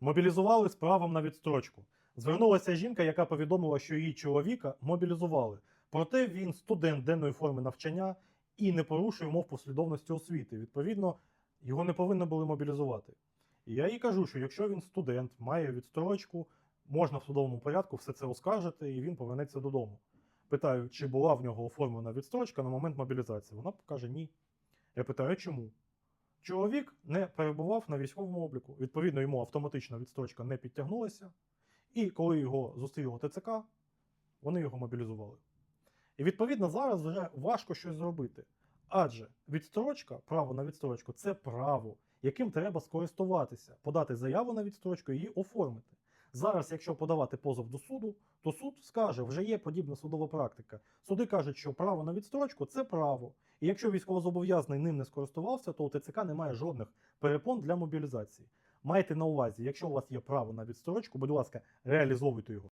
Мобілізували з правом на відстрочку. Звернулася жінка, яка повідомила, що її чоловіка мобілізували. Проте він студент денної форми навчання і не порушує умов послідовності освіти. Відповідно, його не повинні були мобілізувати. І я їй кажу, що якщо він студент, має відстрочку, можна в судовому порядку все це оскаржити, і він повернеться додому. Питаю, чи була в нього оформлена відстрочка на момент мобілізації. Вона каже ні. Я питаю, чому? Чоловік не перебував на військовому обліку. Відповідно, йому автоматична відстрочка не підтягнулася. І коли його зустріло ТЦК, вони його мобілізували. І відповідно зараз вже важко щось зробити. Адже відстрочка, право на відстрочку це право, яким треба скористуватися, подати заяву на відстрочку і її оформити. Зараз, якщо подавати позов до суду, то суд скаже, вже є подібна судова практика. Суди кажуть, що право на відстрочку це право. І якщо військовозобов'язаний ним не скористувався, то у ТЦК немає жодних перепон для мобілізації. Майте на увазі, якщо у вас є право на відстрочку, будь ласка, реалізовуйте його.